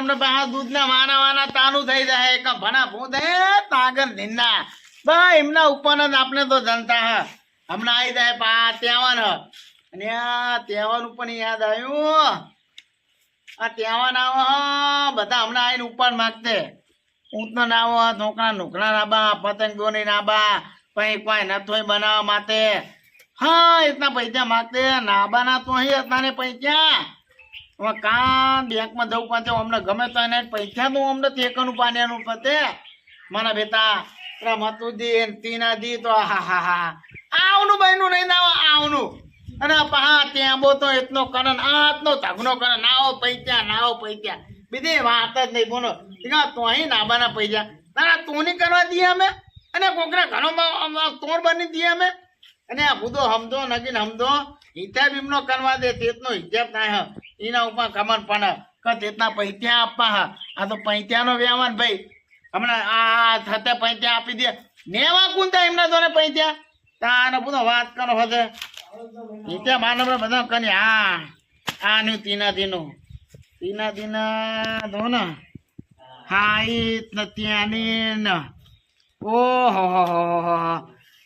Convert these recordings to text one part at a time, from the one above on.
અમને બહાર દૂધના વાના વાના તાનું થઈ જાય કે ભણા ભૂત તાગર નિંદા. બા, એમના ઉપર જ આપણે તો જનતા હા. હમણાં આવી જાય પા ત્યાવન અને આ ત્યાં ઉપર યાદ આવ્યું? આ ત્યાવન આવો બધા હમણાં આવીને ઉપર માગતે. ઊંટનો નાવો ઢોકળા નુકડા નાબા પતંગ દોરી નાબા પછી કોઈ નથોય બનાવવા માટે હા, એટલા પૈસા માગતે. નાબાના તો અહીં હતા ને પૈસા. હવે કાં બેંકમાં જવું પડશે અમને ગમે તો એને પૈસાનું અમને તેકનું પાણીનું પતે મારા બેટા, પેલા મતુદી તીના તીનાદી તો હા હા હા. આવનું બહેનું નહીં ના આવનું. અને પહા ત્યાં બો તો એટલો કરન આટલો ધગનો કરન આવો પૈસા નાવો પૈસા. બીજી વાત જ નહીં, બોલો. તો અહીં નાબાના પૈસા. તારા તું કરવા દઈએ અમે. અને કોકરા ઘણો તોડ બની દઈએ અમે. અને આ બધો સમજો, નગીન હમદો હિસાબ એમનો કરવા દે તેતનો હિસાબ થાય એના ઉપર કમન પણ કે તેતના પૈસા આપવા, હા. આ તો પૈત્યાનો વ્યવહાર, ભાઈ. હમણાં આ થતા પૈત્યા આપી દે. નેવા કુંતા એમના જોને પૈત્યા? તાને બધો વાત કરો હશે હિસાબ માનવ બધા કને હા આનું તીના દીનું તીના દીના દો ને, હા, ઈ ત્યાંની ઓહો હો હો હો.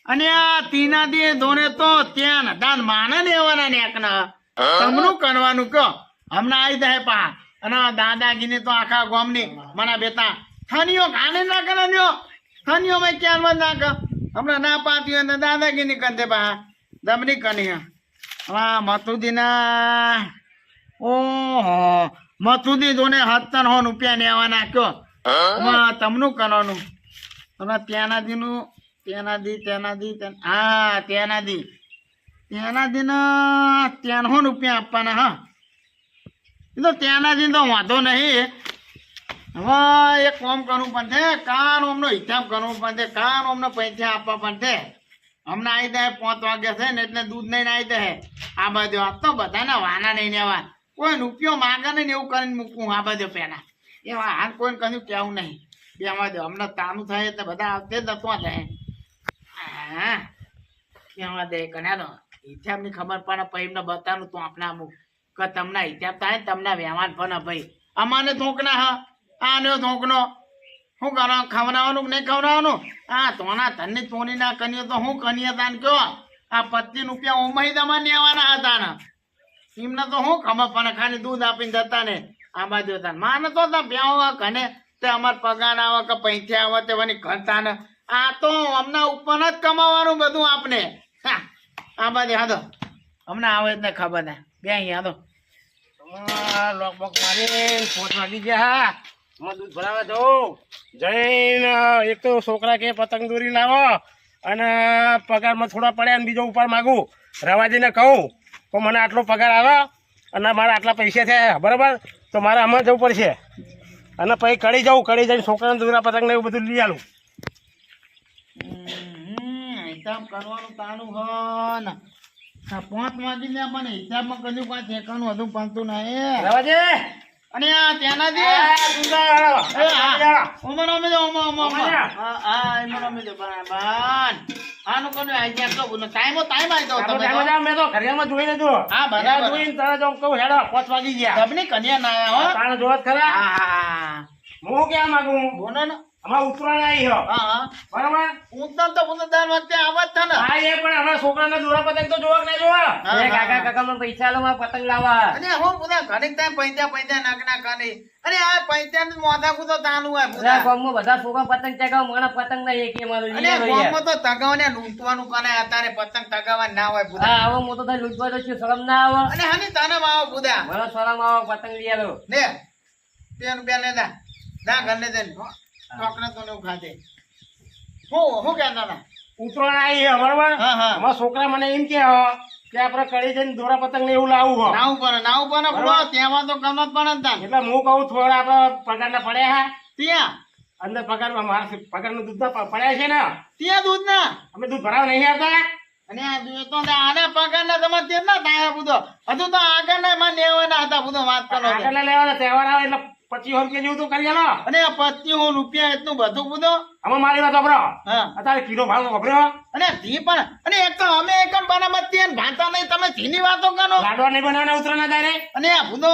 અને આ તીના દે ધોને તો ત્યાં દાન માના દેવાના ને એકના તમનું કરવાનું કહો. હમણાં આવી જાય પા. અને દાદાગીની તો આખા ગામની મારા બેટા થનીઓ કાને ના કરન્યો થનીઓ મેં ક્યાં માં ના કર હમણાં ના પાતી હોય ને દાદાગીની કંદે પા. દમની કની હા. મથુદીના. ઓહો મથુદી જોને હત્તર હો રૂપિયા લેવાના કયો તમનું કરવાનું. અને ત્યાંના દીનું ત્યાંના દી ત્યાંના દી ત્યાં- હા ત્યાંના દી. ત્યાંના દીના ત્યાંનો હો રૂપિયા આપવાના, હા. એ તો ત્યાંના દી તો વાંધો નહીં. હવે એક કોમ કરવું પડશે, કાન અમનો હિસાબ કરવું પડશે, કાન અમને પૈસા આપવા પડશે. હમણાં આવી જાય પાંચ વાગે છે ને એટલે દૂધ નહીં આવી દે. આ બાજુ આ તો બધાને વાના નહીં લેવા કોઈ રૂપિયો માંગે નહીં એવું કરીને મૂકવું આ બાજુ પહેલા એવા હાલ કોઈને કશું કહેવું નહીં. બે આમાં દો હમણાં તાનું થાય એટલે બધા આવતે જ નતો હા. કેવા દે કન્યા નો હિસાબની ખબર પડે પછી એમને બતાવું, તું આપણા અમુક કે તમને હિસાબ થાય ને તમને વ્યવહાર પણ ભાઈ. અમાને થોંકના હા. આને થોંકનો શું કરો ખવડાવવાનું નહીં ખવડાવવાનું? હા તોના તને ચોરી ના કન્યો તો હું કન્યા તાન કયો? આ પચીસ રૂપિયા ઉમહી તમારે લેવાના હતા ને. એમને તો શું ખબર પડે ખાલી દૂધ આપીને જતા ને. આ બાજુ હતા માને તો તા બ્યાવો કને તે અમાર પગાર આવે કે પૈસા આવે તે વની ઘરતા ને આ તો હમણાં ઉપર જ કમાવાનું બધું આપને. હા, આ બાજુ હાદો હમણાં આવે જ ને ખબર ને. બે અહીંયા હાદો લોક બોક મારી પોચ વાગી ગયા. હા દૂધ ભરાવા જઉં જઈને એક તો છોકરા કે પતંગ દોરી લાવો અને પગારમાં થોડા પડ્યા ને બીજો ઉપર માગું. રવાજીને કહું તો મને આટલો પગાર આવે અને મારા આટલા પૈસા થયા. બરાબર? તો મારે આમાં જવું પડશે. અને પછી કડી જવું કડી જઈને છોકરાને દોરા પતંગ ને એવું બધું લઈ હમ, હિસાબ કરવાનું ને આ પાંચ વાગી ગયા પણ હિસાબમાં કશું કાંઈ ઠેકાણું હતું પામતું નહીં રવાજી અને આ ત્યાંના જે અમે. હા અમે બરાબર આનું કોને આઈ ગયા તો ટાઈમ દો તમે. તો. હા, બરાબર. જોઈને તરત જ કહું, હેડો, પાંચ વાગી ગયા. ગબની કન્યા ના આયા હો જોવા ખરા? હા ક્યાં માંગુ? બોલો ને અમારે ઉત્તરાયણ આવી હા હા બરાબર? ઉતર તો ઉતર વખતે આવા છે ને હા, એ પણ અમારા છોકરાને દોરા પતંગ તો જોવા ના જોવા? એ કાકા, કાકા, મને પૈસા આલો, મારે પતંગ લાવવા. અને હું બધા ઘડીક ટાઈમ પૈસા પૈસા નાક ના કરે અને આ પૈસા ને મોઢા કુતો તાનું હોય બધા બધા છોકરા પતંગ ચગાવ મને પતંગ નહીં એક મારો અને યાર. ગામમાં તગાવને લૂંટવાનું કરે અત્યારે પતંગ તગાવવા ના હોય બધા હા, હવે મોટો થાય લૂંટવા તો છું, શરમ ના આવે? અને હની તને આવો બુધા મને શરમ આવે, પતંગ લઈ આલો. લે બેન બે લે દા દા ઘર ને તો નેવું ખાતે હું હું કહેતા હતા ઉત્તરાયણ આવી હે, બરાબર? હા, હા. અમારા છોકરા મને એમ કે કે આપણે કડી જઈને દોરા પતંગ ને એવું લાવવું હો. નાવું પડે નાવું પડે બુડો તેમાં તો ગમત પડે ને. એટલે હું કહું થોડા આપડે પગાર ના પડ્યા હા. ત્યાં? અંદર પગાર મારા પગારનું દૂધ ના પડ્યા છે ને. ત્યાં દૂધ ના? અમે દૂધ ભરાવા નહીં આવતા. અને આ તો આના પગાર ના તમારે ના થાય બધો. હજુ તો આગળ ના માં લેવાના હતા બધો વાત કરો આગળના લેવાના તહેવાર આવે એટલે પચીસ રૂપિયા જેવું તો કરી આલો. અને આ પચીસ રૂપિયા એટલું બધું બધો અમે મારી વાત વાપરો. હા. અત્યારે કિલો ભાવ વાપર્યો અને ઘી પણ અને એક તો અમે એક બનાવતી અને ભાંતા નહીં તમે ઘીની વાતો કરો. લાડવા નહીં બનાવવાના ઉતરવાના તારે? અને આ ભૂંડો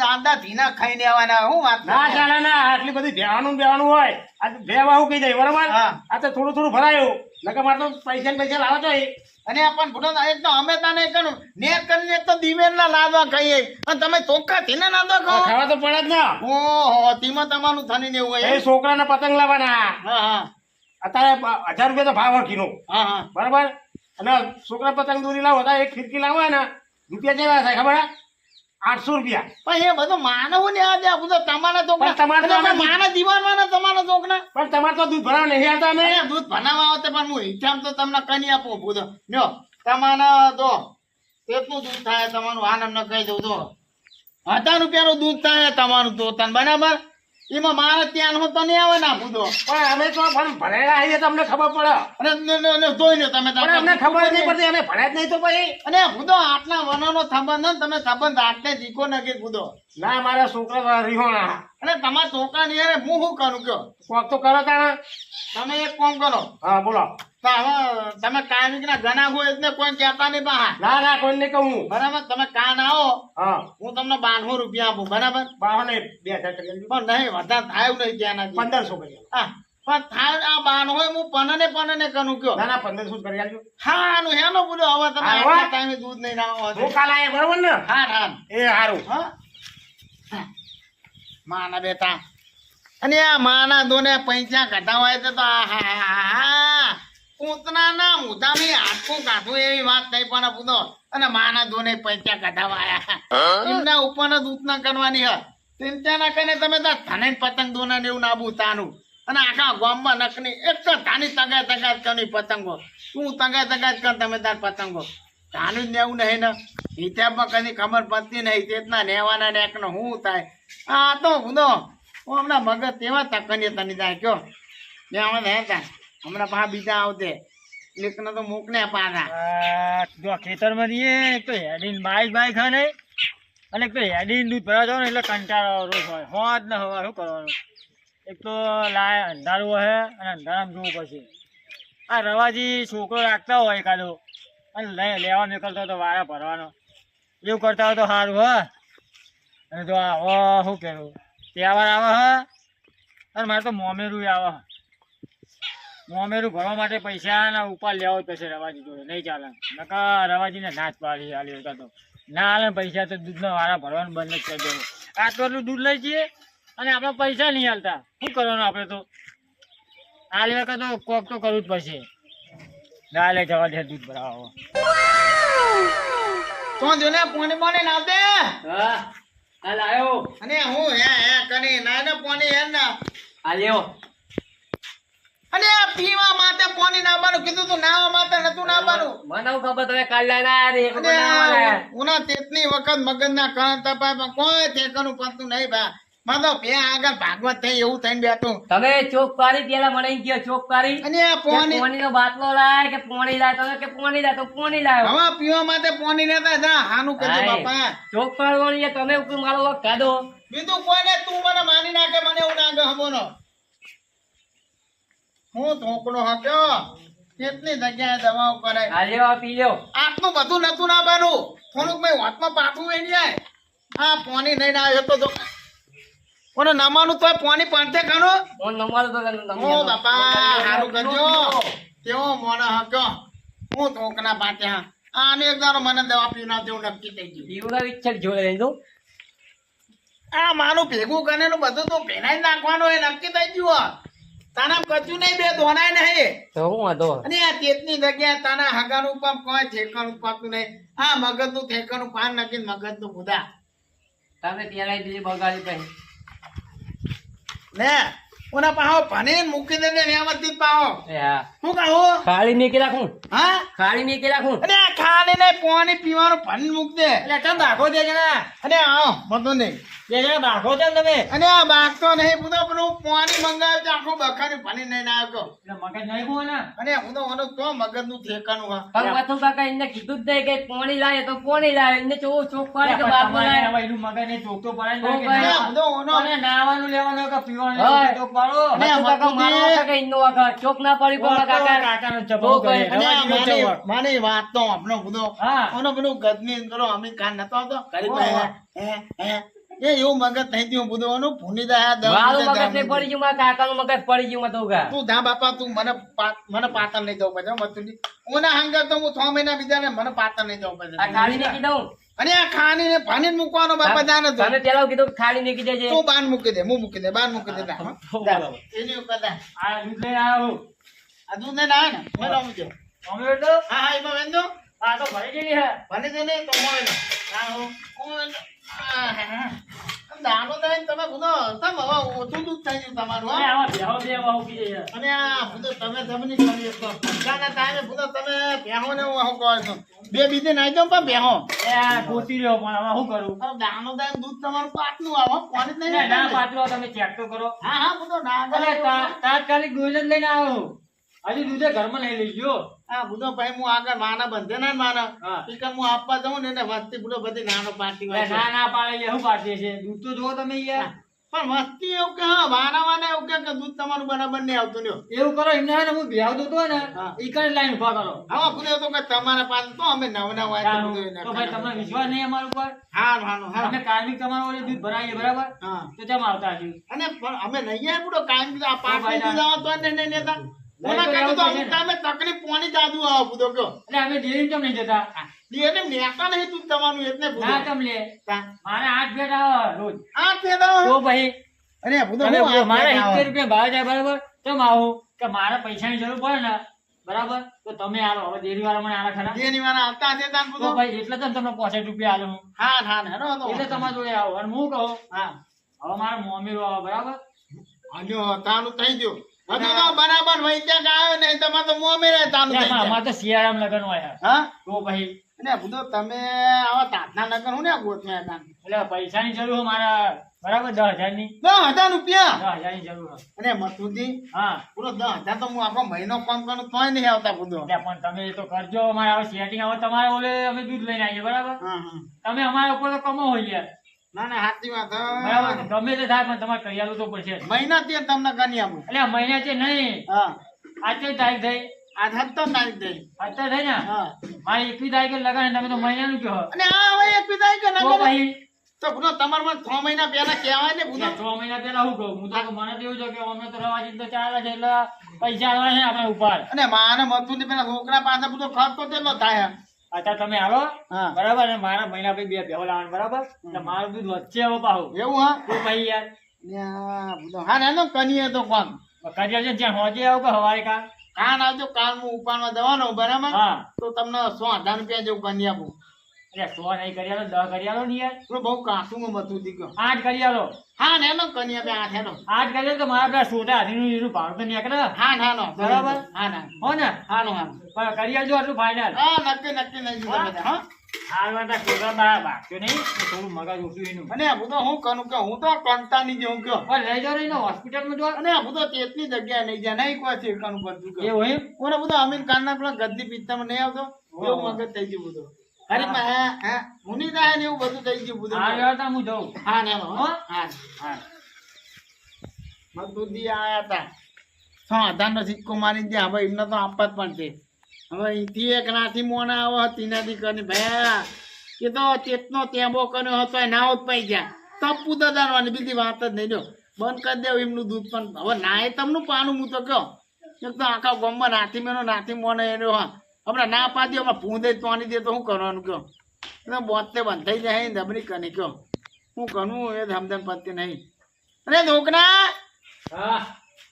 દાદા ઘીના ખાઈને આવવાના હું વાત ના ચાલે ના આટલી બધી ભેવાનું બેવાનું હોય. આ ભેવા હું કહી જાય બરાબર? આ તો થોડું થોડું ભરાયું. નકર મારે તો પૈસા ને પૈસા લાવો તો અને આપણ પણ એક તો અમે તને કહ્યું ને કરીને તો દિવેલના લાદવા ખાઈએ. અને તમે ચોખ્ખા ઘીના લાદવા ખાઓ. ખાવા તો પડે જ ને. ઓહો તીમાં તમારું થની ને એવું એ હોય છોકરાને પતંગ લાવવાના. હા હા. અત્યારે હજાર રૂપિયા તો ભાવ હોય કિલો. હા હા. બરાબર? અને છોકરા પતંગ દોરી લાવો એક ખીડકી લાવવાના. રૂપિયા જેવા થાય ખબર? હે? આઠસો રૂપિયા. પણ એ બધું માનવું ને આ બધું તમારા છોકરા તમારે તો માના અમે- ને તમારા છોકરા પણ તમારે તો દૂધ ભરાવ નહીં આવતા અમે. દૂધ ભરાવા આવતે પણ હું હિસાબ તો તમને કની આપું બુધો જો તમારા તો કેટલું દૂધ થાય? તમારું આનંદ અમને કહી દઉં તો હજાર રૂપિયાનું દૂધ થાય તમારું તો તને બરાબર? એમાં મારે ત્યાં તો નહીં આવે ના ભૂતો પણ અમે તો પણ ભણેલા આવીએ તો અમને ખબર પડે. અને જોઈ લો તમે અમને ખબર નહીં પડતી અમે ભણ્યા જ નહીં તો પછી. અને ભૂતો આટલા વનોનો સંબંધ તમે સંબંધ આટલે દીકો નથી ભૂતો ના મારા છોકરા રિહોણા અને તમારા છોકરા ની હું શું કરું કયો? કોક તો કરો તારા તમે એક કોમ કરો. હા બોલો. તમે કાયમિક ના ઘણા હોય એટલે કોઈ કહેતા નહીં બહાર ના ના કોઈને કહું બરાબર? તમે કાન આવો હું. તમને બારસો રૂપિયા આપું બરાબર? બાવને બે હજાર ટકા પણ નહીં વધારે થાય નહીં ત્યાં પંદરસો કરી હા. પણ થાય આ બાર હોય હું પનને પનને કનું કયો? ના ના પંદરસો કરી આલજો હા નું હેનો બોલો હવે તમે આટલા ટાઈમે દૂધ નહીં લાવો હું કાલ આયા બરોબર ને? હા હા. એ સારું હા. હા. માના બેટા. અને આ માના દોને પૈસા કઢાવાય તો આ હા હા. હા મુદ્દાની હાથું કાઢું એવી વાત નહીં પણ પૂતો અને માના દોને પૈસા કઢાવાયા એમના ઉપર જ ઉતના કરવાની હ ચિંતા કરીને તમે તાર ધને પતંગ દોના ને એવું નાબુ તાનું. અને આખા ગામમાં નકની એક તો તાની તગાય તગાય કરની પતંગો. તું તગાય તગાય કર તમે તાર પતંગો? તાનું જ નેવું નહીં ને? હિસાબમાં કદી ખબર પડતી નહીં. તેટલા નેવાના ને એકનો શું થાય? આ તો હું હમણાં મગજ તેવા તકનીએ તની જાય કયો. ને હમણાં હતા હમણાં પા બીજા આવતે એકને તો મોકલે પાછા. આ જો ખેતરમાં રહીએ એક તો હેડીન બાઈક બાઈક હા નહીં અને એક તો હેડીન દૂધ ભરા જાવ ને એટલે કંટાળો રોજ હોય. હોત ને હવા શું કરવાનું? એક તો લાય, અંધારું હોય અને અંધારામાં જોવું પછી આ રવાજી છોકરો રાખતા હોય એકાદો, અને લઈ લેવા નીકળતો તો વારા ભરવાનો. એવું કરતા હોય તો સારું, હ. અને જો આવો શું કહેવું? તહેવાર આવે, હ. અને મારે તો મોમેરું આવે. હ મોમેરું ભરવા માટે પૈસા ના ઉપાડ લેવો જ પડશે રવાજી જોડે નહીં ચાલે. નકા રવાજીને નાચ પાડી આલી હતા તો ના હાલે ને પૈસા તો દૂધના વાળા ભરવાનું બંધ જ કરી દેવું. આટલું દૂધ લઈ જઈએ અને આપણે પૈસા નહીં હાલતા શું કરવાનું આપણે તો? હાલી વખત તો કોક તો કરવું જ પડશે. ના લે જવા દે દૂધ ભરાવા. તો જો ને પોણી ના દે. હા હાલ આવ્યો અને હું હે હે કરી ના ને પોણી હે ના આ લેવો અને પીવા માટે પોણી નાવાનું કીધું તું નાવા માટે નતું નાવાનું મને ખબર તમે કાલ અને ઉના તેતની વખત મગજના કણ તપાય કોઈ ઠેકાનું પડતું નહીં બા. મારો બે આગળ ભાગવત થઈ એવું થઈને બેઠું. તમે ચોકકારી પેલા મને એમ કહો ચોક અને આ પોણી પોણી નો બાટલો લાય કે પોણી લાય? તમે કે પોણી લાય? તો પોણી લાય. હવે પીવા માટે પોણી લેતા હતા હાનું કરજો હાય. બાપા. ચોક વાળી તમે ઉપર મારો કાઢો. બીજું કોઈને તું મને માની નાખે મને એવું નાખે હમોનો. હું ધોકડો હક્યો કેટલી જગ્યાએ દવાઓ કરાય આ પી લ્યો. આટલું બધું નતું ના બનું થોડુંક મેં હોટમાં પાછું વેણી જાય હા પોની નહીં ના આવ્યો તો જો. કોને નમાનું તો પોની પાંચે ખાનો ફોન નંબર તો ઓ બાપા હારું કરજો. કેવો મોને હક્યો હું ધોકના પાટ્યા આને એક દાડો મને દવા પીવના જેવું નક્કી થઈ ગયું. પીવડા વિચ્છક જોડે લઈ આ મારું ભેગું કરેલું બધું તો ભેનાઈ નાખવાનું એ નક્કી થઈ ગયું હો. તાના કચું નહીં બે ધોનાય નહીં. તો હું વાંધો અને આ ચેતની જગ્યાએ તાના હગાનું પંપ કોઈ ઠેકાણું પાકતું નહીં. આ મગજનું ઠેકાણું પાન નાખી મગજનું બુધા તમે પેલા દીધી બગાડી પછી ને ઓના પાહો ભણીને મૂકી દે ને વ્યવસ્થિત પાહો. હું. હા કહું? ખાલી મેકી રાખું? હા? ખાલી મેકી રાખું? અને ખાલી ને પાણી પીવાનું ભણીને મૂક દે. એટલે ચમ ભાગો દે જણા અને આવો બધું નહીં. ને અને આ બાગતો નહીં હું તો પેલું પાણી મંગાવ્યું છે આખું બખાની પાણી લઈને આવ્યો મગજ નહીં અને હું તો મને તો મગજનું ઠેકાનું હા કાકા એમને કીધું જ નહીં કે પોણી લાવે તો પોણી લાવે. એને ચોખ્ખું ચોખ્ખું પાડે કે બાપુ લાવે. હવે એનું મગજ તો કે હું તો ઓનો અને નાવાનું લેવાનું કે પીવાનું. ચોક પાડો. અને કાકા મારો કાકા એમનો વખત ચોક ના પડી પણ કાકા? કાકાનો કરે. વાત તો આપણો બધો હા. ઓનો પેલું ગદની પેલો અમે કાન નતો આવતો? કરી હે. એ એવું મગજ થઈ ગયું બુધવાનું ભૂની દે મારું મગજ નહીં પડી ગયું મારા કાકાનું મગજ પડી ગયું મતો કા તું જા બાપા તું મને મને પાતર નહીં જવું પડે હો, ઓના હંગાત તો હું છ મહિના બીજા ને મને પાતર નહીં જવું પડે આ ખાલી ને કીધું અને આ ખાની ને ભાની જ મૂકવાનો બાપા જાને તું. તમે પેલા કીધું ખાલી નીકળી જાય તું બાન મૂકી દે હું મૂકી દે બાન મૂકી દે જા, એની ઉપર. આ દૂધ લઈને આવ્યો. આ દૂધ ને ના ને મને મૂકજો. અમે તો હા હા એમાં વેંદો આ તો ભરી ગયેલી હે. ભરી દે ને તો મોય ના હું હો. દાણો તમે તમ હવે ઓછું દૂધ થઈ ગયું તમારું અને બે વાહુ કીધે છે. અને આ બધો તમે જમણી કરી શકો. પૈસાના ટાઈમે બધો તમે બેહો ને હું આવું કહો છો. બે બીજે નાઈ જાઉં પણ બેહો ગોતી રહ્યો પણ હવે શું કરું? દાણો દઈને દૂધ તમારું પાટલું આવો પાણી જ નહીં ના, પાટલું તમે ચેક તો કરો. હા હા બધો ના તાત્કાલિક જ લઈને આવ્યો હજી દૂધે ઘરમાં લઈ લેજો. હા બુધો ભાઈ હું આગળ માના બંધે ના માના. હા. હું આપવા જાઉં ને એને વસ્તી બુધો બધી નાનો પાર્ટી હોય ના ના પાડે શું પાડીએ છે દૂધ તો જુઓ તમે યાર. પણ વસ્તી એવું કે હા વાના વાના એવું કે કે દૂધ તમારું બરાબર નહીં આવતું લ્યો એવું. કરો એમને હે ને હું બિહાવ દો ને હા. ઈ કરે લાઈન ઊભા કરો. હવે બુધો તો કે તમારા પાસે તો અમે નવના હોય તો ભાઈ તમને વિશ્વાસ નહીં અમારા ઉપર? હા હા હા અમે કાયમી તમારો ઓલે દૂધ ભરાઈએ બરાબર? હા. તો ચમ આવતા અને અમે નહીં આય બધો કાયમ આ પાક ભાઈ નહીં ના. દીધા હોત તો એને નહીં લેતા નહીં ઓના તો કાંઈ તો એવું અમુક ટાઈમે તકલીફ પોણી જાદુ આવે બધો કયો એટલે અમે ડેરી ચમ નહીં જતા? એને નેકા નહીં દૂધ તમારું એટલે ના ચમ લે? આઠ ભેટ આવે રોજ. આ ફેદા તો ભાઈ. અરે બધું તમે હું બોલો, આ મારે ફેદા સિત્તેર રૂપિયા ભાવ જાય બરાબર? કેમ આવું? કે મારે પૈસાની જરૂર પડે ને બરાબર? તો તમે આલો હવે દેરી વાળા મને આલા ખરા દેરી વાળા આવતા છે તાન તો ભાઈ એટલે તો તમને પોસઠ રૂપિયા આલો હા. હા ને હેડો તો. એટલે તમારા જોડે આવો. અને હું કહું હા. હવે મારા મોમી આવે બરાબર? આજો તાનું થઈ ગયું. બરાબર વૈદ્યક આવ્યો ને તમારે તો મોં મેરે તાનું થઈ એમાં ગયું. અમારે તો શિયાળામાં લગ્ન હોય હા? તો ભાઈ અને બધો તમે આવા તાતના નગર હું ને ગોઠવ્યા હતા એટલે પૈસાની જરૂર મારા બરાબર દસ હજારની દસ હજાર રૂપિયા? દસ હજારની જરૂર અને મથુજી હા. પૂરો દસ હજાર તો હું આખો મહિનો કામ કરું તોય નહીં આવતા બધો. પણ તમે તો કરજો અમારે હવે સેટિંગ હવે તમારે ઓલે અમે દૂધ લઈને આવીએ બરાબર? તમે અમારા ઉપર તો કમો હોય યાર. ના ના સાચી વાત બરાબર ગમે તે થાય પણ તમારે કરી આલું તો પડશે મહિના તે તમને કરી આપું એટલે મહિના છે નહીં. હા. તારીખ થઈ. આ તારીખ થઈ. ને? મારી એકવી તારીખે લગાડે તમે તો મહિનાનું કહો. અને આ હવે બધો તમારે છ મહિના પહેલા કહેવાય ને બધો છ મહિના પહેલા હું કહું? હું તો મને એવું છે કે અમે તો રવાજી તો ચાલે છે એટલે પૈસા આવવાના છે આપણે ઉપર. અને માને મથું પેલા છોકરા પાસે બધો ખર્ચો તો કેટલો થાય? અત્યારે તમે આવો. બરાબર ને મારા મહિના પછી બે ભેગો લાવવાનું બરાબર? એટલે મારું દૂધ વચ્ચે આવો પાહું. એવું હા? તું ભાઈ યાર? હા ને કનીએ તો કોણ? કરીએ છે જ્યાં હોજે આવું કે હવારે કા કાન આવજો કાન હું ઉપાડવા જવાનો બરાબર? હા. તો તમને સો હજાર રૂપિયા જેવું કન્યા આપું. એટલે સો નહીં કરી દસ કરી ને યાર. તો બહુ કાસું મથું દીકરો. આઠ કરી હા ને આઠ આઠ તો મારા પેલા સોટા હાથીનું એનું ભાડું તો નીકળે. હા ના નો બરાબર. હા ના. હો ને? હા નો હા પણ કરી આટલું ફાઇનલ હા નક્કી નક્કી નહીં જીધા બધા. હા આ વાતા છોકરા બહાર નહીં? થોડું મગજ ઓછું એનું. અને આ બધો હું કરું કે હું તો કંટાળી જેવું કયો પણ લઈ જાઓ ને હોસ્પિટલમાં જો. અને આ બધો તેટલી જગ્યાએ નહીં જાય નહીં કોઈ ઠેકાણું બધું કે. એવું ના અમીર કાનના પેલા ગદ્દી પિત્તામાં નહીં આવતો? એવું મગજ થઈ ગયું બધું. ખરીમાં હે. ને એવું બધું થઈ ગયું બધું વ્યવસ્થા હું જઉં. હા ને હો. હો? મધુદી આયા હતા હા હજારનો સિક્કો મારી દે હવે એમને તો આપવા જ છે. હવે અહીંથી એક નાથી મોના આવો તીનાથી કરીને ભાઈ એ તો ચેતનો ટેબો કર્યો હતો એ ના જ પઈ ગયા. તપુ દદારવાની બીજી વાત જ નહીં જો. બંધ કરી દેવું એમનું દૂધ પણ. હવે નાય તમનું પાનું હું તો કહો એક તો આખા ગામમાં નાથી મેનો નાથી મોને એનો હા હમણાં ના પાડી હમણાં પૂંદે પાણી દે તો શું કરવાનું કહો? એટલે બોતે બંધાઈ જાય ને દબરી કને કહો. શું કનું એ ધમધમ પત્તી નહીં. અરે ધોકના હા.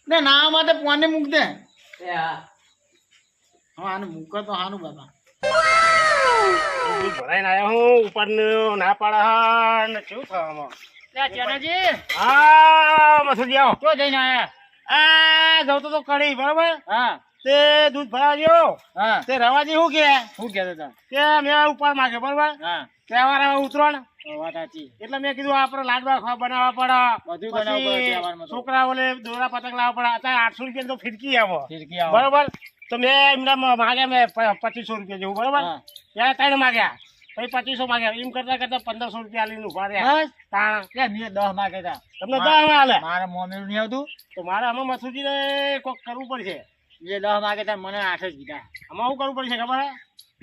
ને ના માટે પોને મૂક દે. હા. આને મૂકો તો હાનું બાબા ભરાઈને આવ્યો હું ઉપરનું ના પાડા હા ને શું થવામાં ચેનાજી. હા મસુજી આવો તો જઈને આયા. આ જવતો તો કરી બરાબર? હા. તે દૂધ ભરા ગયો તે રવાજી શું કે? શું કે કે મેં ઉપર માગે બરોબર? તહેવાર આવે ઉતરણ. તો એટલે મેં કીધું આપડે લાડવા ખાવા બનાવવા પડે. તો. છોકરાઓને દોરા પતંગ લાવવા પડે. અત્યારે આઠસો રૂપિયા તો ફિરકી આવો. ફિરકી આવો. બરોબર? તો મેં એમને માગ્યા મેં પચીસો રૂપિયા જેવું બરોબર? ત્યારે ત્રણ માગ્યા. પછી પચીસો માગ્યા. એમ કરતા કરતા પંદરસો રૂપિયા લઈને ઊભા રહ્યા. કે મેં દસ માગ્યા તમને દસમાં હાલે મારે મોમેરું નહીં આવતું? તો મારે આમાં મસુજીને કોક કરવું પડશે. જે દહ માગે કહેતા મને આઠ જ કીધા. આમાં શું કરવું પડશે ખબર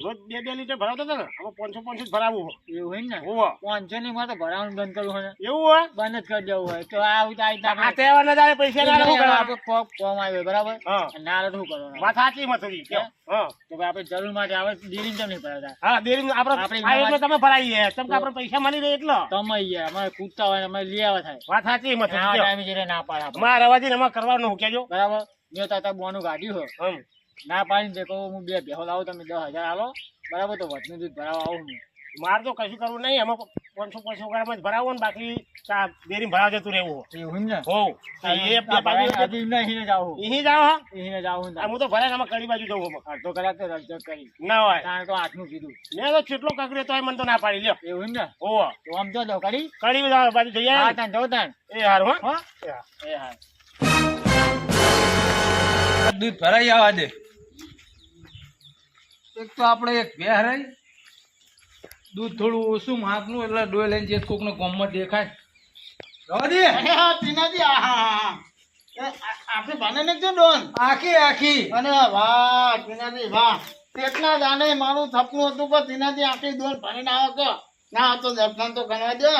રોજ બે બે લીટર ભરાવતો હતો ને? આમાં પાંચસો પાંચસો જ ભરાવવું એવું હોય ને? હોવો. પાંચસો ની માં તો ભરાવાનું બંધ કરવું હોય એવું હોય? બંધ જ કરી દેવું હોય. તો આ આવું તો પૈસા ના શું આપણે કરવાનું? કોમ આવ્યો બરાબર? ના તો શું કરવાનું? વાત સાચી મથુરી તો ભાઈ આપણે જરૂર માટે આવે દીરી કેમ નહીં ભરાતા? હા ડેરી આપણે આપણે તમે ભરાઈ જાય તમે આપણે પૈસા મળી રહે એટલો. તમે ગયા અમારે કૂદતા હોય અમારે લઈ આવે થાય. વાત સાચી મથુરી ના પાડે. મારા રવાજી એમાં કરવાનું કેજો બરાબર? મેં તાતા બોનું કાઢ્યું હોય ના પાડીને તે કહું હું બે ભેહો લાવું તમે દસ હજાર આલો. બરાબર તો વધનું દૂધ ભરાવા આવું હું. મારે તો કશું કરવું નહીં એમાં પાંચસો પાંચસો ગ્રામ જ ભરાવો ને બાકી ચા ડેરી ભરાવ જતું રહેવું એવું ને? હોવ એ બાજુ હજી એમને અહીં જ આવું અહીં જાઓ હા. અહીં જ આવું હું તો ભરાય આમાં કડી બાજુ જવું. અડધો કલાક તો રજ કરી. ના હોય. કારણ તો આઠનું કીધું. મેં તો કેટલો કકડ્યો તો મને તો ના પાડી લ્યો. એવું ને? હો. તો આમ જો દો કડી? કડી બાજુ જઈએ. હા તાન જવું તાન. એ હારું હા. હા. એ હા. એ દૂધ ભરાઈ આવવા દે. એક તો આપણે એક બે રહી. દૂધ થોડું ઓછું માપનું એટલે ડોય લઈને જે કોકનો કોમમાં દેખાય. રવા દે હા હા હા હા. એ આ- આપણે ભાને ને જો ડોન? આખી આખી. અને વાહ ટીનાજી વાહ. કેટલા દાને મારું સપનું હતું કે ટીનાજી આખી ડોન ભરીને આવો કે ના તો દર્શન તો કરવા દો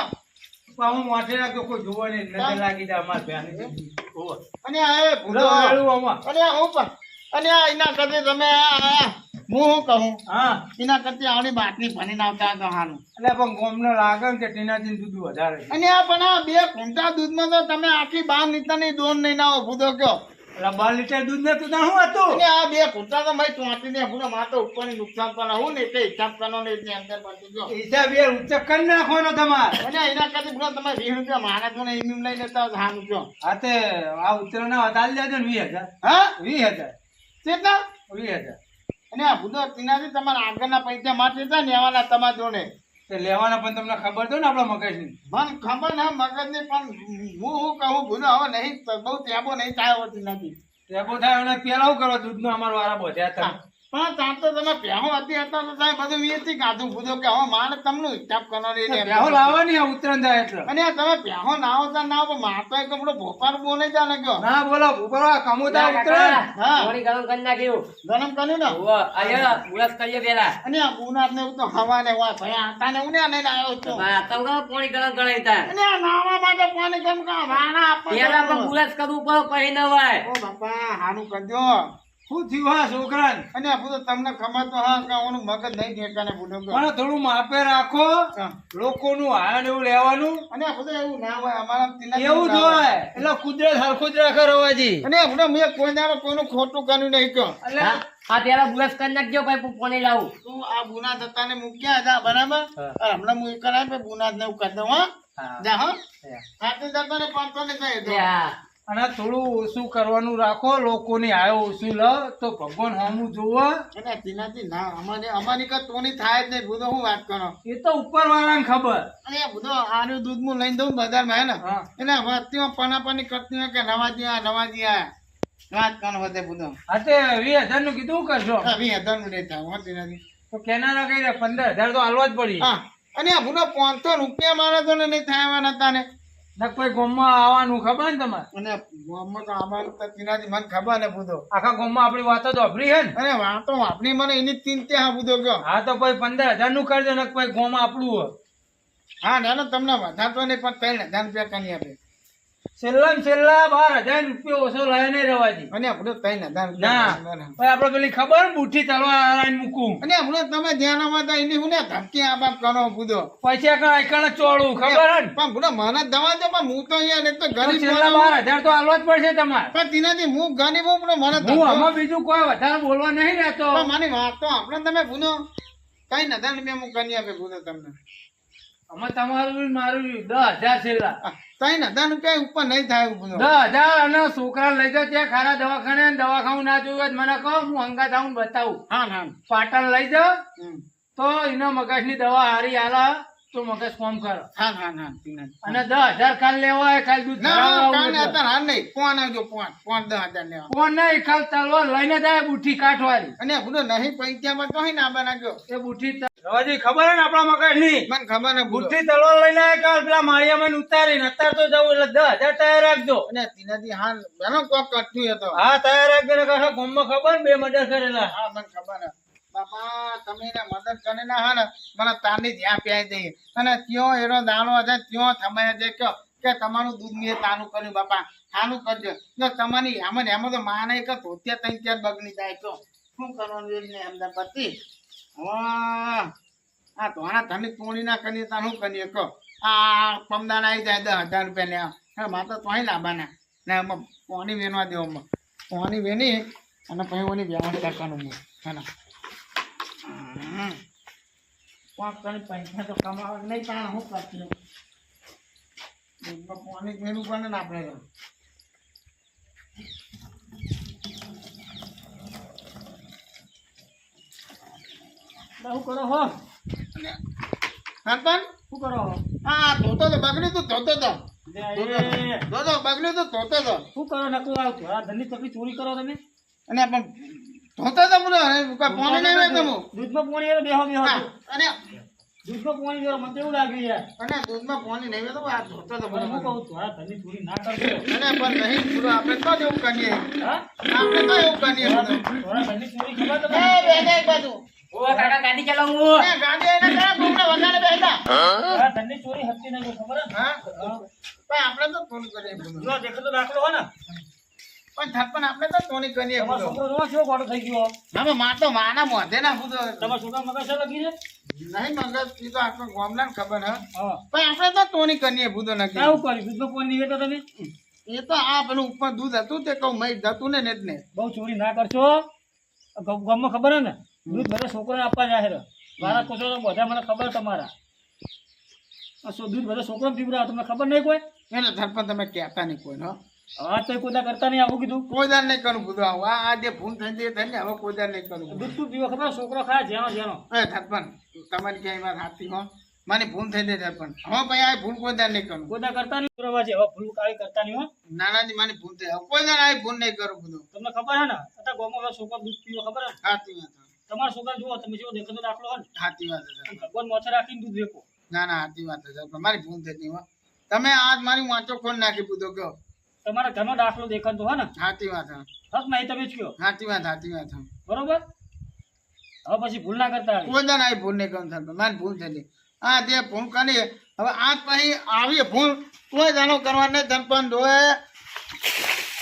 પણ હું માથે રાખ્યો કોઈ જોવા નહીં નજર લાગી જાય અમારા ભેહને. અને આ. અને હું પણ અને એના કરતી તમે હું શું કહું? હા. એના કરતી આવડી બાટલી ભરીને આવતા કહાનું એટલે પણ ગોમને લાગે ને કે ટીનાજીને દૂધ વધારે અને આ પણ આ બે કુંટા દૂધમાં તો તમે આખી બાર લીટરની દોન નહીં આવો ભૂતો કયો? એટલે બાર લીટર દૂધ ને તો શું હતું? અને આ બે કુંટા તો મેં ચોંટી ને હું માતો ઉપરની નુકસાન પણ હું ને એટલે હિસાબ કરવાનો ને એટલે અંદર પડતી ગયો હિસાબ એ ઉચ્ચક કરી નાખવાનો તમારે. અને એના કરતી ભૂલો તમે વીસ રૂપિયા મારા જો ને એમ એમ લઈ લેતા હોય તો સારું કયો હા તે આ ઉત્તર ના વધારે લેજો ને વીસ હજાર. હા? વીસ હજાર. કેટલા? વીસ હજાર. અને આ ભૂલો તેનાથી તમારા આગળના પૈસા માટે હતા ને એવાના તમારા જોડે. લેવાના પણ તમને ખબર તો ને આપણા મગજની. મને ખબર ના મગજની પણ હું હું કહું ભૂલો હવે નહીં બહુ ટેબો નહીં થાય હોતી નથી. ટેબો થાય અને પેલા કરો દૂધનો અમારો વારા બોધ્યા તમે? પણ ત્યાં તો તમે પહેવો હતી હતા તો તમે બધું વેચી કાઢું ભૂલો કે હવે મારે તમને હિસાબ કરવાનો રહી ને. લાવવાની ઉત્તરાયણ થાય એટલે. અને તમે પહેવો ના આવો ના આવો માર તો એક આપણો ભોપાલ બોલે જા ને ના બોલો ભૂપરો કમુતા ઉત્તરાયણ? હા. પાણી ગરમ કરી નાખ્યું. ગરમ કર્યું ને? હોવે. આયો, ઉલટ કરીએ પેલા અને આ ગુનાથ ને તો હવા ને હોય ભાઈ આતા ને ઉને ને આવ્યો છું હા, તમે પાણી ગરમ કરાવી તાર. અને નાવા માટે પાણી કેમ કા વાના પેલા પણ આપવા કરવું પડે પછી ન હોય. ઓ બાપા હારું કરજો. શું થયું હા છોકરાને? અને આ બધું તમને ખબર તો હા કે ઓનું મગજ નહીં ઠેકાને બુડો પણ થોડું માપે રાખો લોકોનું હાણ એવું લેવાનું. અને આ બધું એવું ના હોય અમારા એવું જ હોય. એટલે કુદરત હરખું જ રાખે રવાજી. અને આ મેં કોઈ દાડો કોઈનું ખોટું કર્યું નહીં કહો એટલે હા, આ પેલા ઉલટ કરી નાખજો પછી પાણી લાવું. તું આ ગુના થતાને મૂક્યા હતા બરાબર? હમણાં હું એ કરાય ને એવું કરી દઉં હા. હા. જા હા. હા. હાથી જતા ને પાંચસો ને કહી અને થોડું ઓછું કરવાનું રાખો લોકોની આયો ઓછું લ તો ભગવાન હમું જોવો અને તેનાથી ના અમારી અમારી કઈ તોની થાય જ નહીં બુધો હું વાત કરો? એ તો ઉપર વાળાને ખબર. અને બુધો આનું દૂધ હું લઈને દઉં બજારમાં હે ને? હા. એટલે વસ્તીમાં પનાપની કરતી હોય કે નવાજી આ નવાજી આ. વાત કરો વધે બુધો. હા તે વીસ હજારનું કીધું કરશો વીસ હજારનું નહીં થાય તેનાથી. નથી તો કેનારા કઈ પંદર હજાર તો હાલવા જ પડી. હા. અને બધો પાંચસો રૂપિયા માણસો તો નહીં થાય એવા નતા ને. નક કોઈ ગોમમાં આવવાનું ખબર ને તમારે? અને ગામમાં તો અમારું તો તીનાથી મને ખબર ને બધો. આખા ગોમમાં આપણી વાતો તો અભરી હે ને? અરે વાતો આપણી મને એની ચિંતા હા બધો હા તો પછી પંદર હજારનું કરજો ને પછી ગોમાં આપણું હા ના ના તમને વધારતો નહીં પણ ત્રણ હજાર રૂપિયા કરી આપે. છેલ્લા છેલ્લા બાર હજાર રૂપિયા ઓછો લાવે નહીં અને આપણું ત્રણ ના. આપડે પેલી ખબર ને તલવાર આવીને મૂકું. અને આપણું તમે ધ્યાનમાં હતા એની હું ને ધમકી આ બાપ કરો બુધો પૈસા કણ આઈકણ ચોળું ખબર હે પણ બુધો મને દવા દે પણ હું તો યાર એક તો તો ગરીબ છેલ્લા બાર હજાર તો હાલવા જ પડશે તમારે. પણ તેનાથી હું ગરીબ હું પણ મને હું આમાં બીજું કોઈ વધારે બોલવા નહીં રહેતો. મારી વાત તો આપણે તમે ભૂનો કઈ નતા રૂપિયા હું કરી આપે ભૂલો તમને. અમે તમારું મારું ને દસ હજાર છેલ્લા. ત્રણ હજાર રૂપિયા ઉપર નહીં થાય દસ હજાર અને છોકરા લઈ જાઓ ત્યાં ખારા દવાખાને દવાખાનું ના જોયું મને કહો હું હંગાત આવું બતાવું. હા હા. પાટણ લઈ જાઓ તો એના મગજની દવા હારી આલા. તો મગજ ફોર્મ કરો. હા હા હા અને દસ હજાર કાલ લેવા હોય કાલ દૂધ હા, આવું કાંઈ એટલે. અત્યારે હાલ નહીં. પોન આવજો પોન પોન દસ હજાર લેવા. કોણ નહીં કાલ તલવાર લઈને જાય બુઠી કાઠવાળી. અને બધું નહીં પૈસામાં તો ના બનાવ્યો એ બુઠી રવાજી ખબર ને આપણા મગજની? મને ખબર ને બુદ્ધિ તલવાર લઈને આયા કાલ પેલા માળિયામાં ઉતારીને. અત્યારે તો જવું એટલે દસ હજાર તૈયાર રાખજો. અને તીનાથી હા ઘણો કોક કરતું હતો. હા તૈયાર રાખજો ને કહો ગામમાં ખબર? બે મર્ડર કરેલા. હા મને ખબર. ત્યો એનો દાણો છે ત્યો તમે જે કહો કે તમારું દૂધ મેં તાનું કર્યું, બાપા. તાનું કરજો. જો તમારી એમાં ને એમાં તો માને કે ધોતિયા ત્રણ ચાર બગની જાય તો શું કરવાનું એ ને હા. આ ધોણા ધની તોડી ના કરીએ તાર શું કરીએ, કહો. આ પમદાન આવી જાય દસ હજાર રૂપિયા ને હા, મારે તો તોય લાવવાના ને એમાં પોની વેનવા દેવામાં. પાણી વેની અને પછી વ્યવસ્થા કરવાનું. હું પાંચ ત્રણ પૈસા તો કમાવા નહીં પણ હું કરતી પાણી મેલું પણ ને આપણે. શું કરો હો? સરપંચ શું કરો? હો ધોતો તો બગડ્યું તું ધોતો તો. ધોતો તું ધોતો તો. શું કરો નકરું આવતું. આ ધનની તકલી ચોરી કરો તમે. અને પણ ધોતો તો બોલો પાણી નહીં વેચતો હું. દૂધમાં પાણી વેરો બેહો બેહો અને દૂધમાં પાણી વેરો મને એવું લાગ્યું યાર? અને દૂધમાં પાણી નહીં તો આ ધોતા તો બોલો હું કહું છું આ ધનની ચોરી ના કરજો અને પણ નહીં પૂરો આપણે તો એવું કરીએ હા? આપણે તો એવું કરીએ. થોડા ધનની ચોરી ખબર એ બે બે એક બાજુ. ઓ કાકા ગાડી ચલાવું એ ગાડી એને કા કોકને વગાડે બેઠા. હા ધનની ચોરી હતી નહીં ખબર હા હા. પણ આપણે તો ફોન કરીએ. જો દેખતો દાખલો હો ને. પણ છપ્પન આપણે તો ફોન કરીએ તમારો છોકરો થઈ ગયો. હવે માં તો માના મોઢે ના બધું તમારા છોકરા મગજ છે લગી છે? નહીં મગજ ઈ તો ખબર હે. હા. પણ આપણે તો ટોની કરીએ બધું નક્કી આવું કર્યું દૂધમાં કોણ નહીં તમે? એ તો આ પેલું ઉપર દૂધ હતું તે કહું મય જતું ને ને ને. બહુ ચોરી ના કરશો. ગામમાં ખબર હે ને? દૂધ બધા છોકરાને આપવા જાહેર. મારા તો બધા મને ખબર તમારા. આ દૂધ બધા છોકરાને પીવડાવ તમને ખબર નહીં કોઈ? એટલે ધરપણ તમે કહેતા નહીં કોઈ હો તો કોઈ કરતા નહીં આવું કીધું. કોઈ દાર નહીં કરું બધું આવું. આ આ જે ભૂલ થઈ ગઈ થઈ હવે કોઈ દાર નહીં કરું દૂધ તું પીવો ખબર છોકરો ખાય જેનો જેનો એ ધરપણ તમારી ક્યાંય વાત હાથી હો. મારી ભૂલ થઈ જાય હવે ભાઈ આ ભૂલ કોઈ દાર નહીં કરું. કોઈ કરતા નહીં બરોબર છે. હવે ભૂલ કાળી કરતા નહીં હો. નાનાજી મારી ભૂલ થઈ દાર આ ભૂલ નહીં કરું બધું તમને ખબર હે ને? અત્યારે ગામમાં છોકરો દૂધ પીવો ખબર હે? વાત. તમારા છોકરા જુઓ તમે જેવો દેખો દાખલો હે ને. સાચી વાત છે. ભગવાન મોથે રાખીને દૂધ ના ના સાચી વાત છે ધરપણ. મારી ભૂલ થઈ ગઈ હો. તમે આજ મારી વાંચો ખોલ નાખી પૂછો કહો. તમારા ઘરનો દાખલો દેખાતો હો ને. સાચી વાત હક નહીં તમે જ કયો સાચી વાત સાચી વાત બરોબર? હવે પછી ભૂલ ના કરતા કોઈ દાન આવી ભૂલ નહીં કરું ધરપણ. મારી ભૂલ થઈ આ જે ભૂલ કરી હવે આજ પછી આવી ભૂલ કોઈ દાનો કરવા નહીં ધરપણ જોયે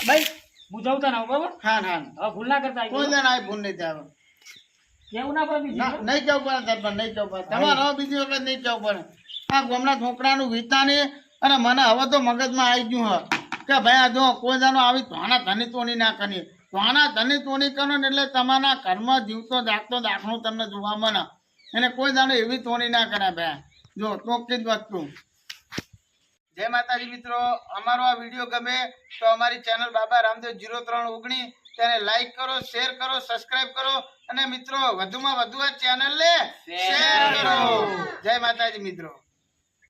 ભાઈ હું જઉં તને બરોબર? હા હા. હવે ભૂલ ના કરતા કોઈ દાન આવી ભૂલ નહીં થાય. કેવું ના પડે નહીં જવું પડે ધરપણ નહીં જવું પડે. તમારે બીજી વખત નહીં જવું પડે. આ ગામના છોકરાનું વિતાની અને મને હવે તો મગજમાં આવી ગયું હ કે ભાઈ આ જો કોઈ જાણો આવી ધોના ધની તોની ના કરીએ. ધોના ધની તોની કરો ને એટલે તમારા કર્મ જીવતો જાગતો દાખલો તમને જોવા મળે. એને કોઈ જાણો એવી તોની ના કરે ભાઈ. જો ચોખ્ખી જ વસ્તુ. જય માતાજી મિત્રો અમારો આ વીડિયો ગમે તો અમારી ચેનલ બાબા રામદેવ જીરો ત્રણ ઓગણીસ તેને લાઈક કરો શેર કરો સબસ્ક્રાઇબ કરો અને મિત્રો વધુમાં વધુ આ ચેનલને શેર કરો. જય માતાજી મિત્રો.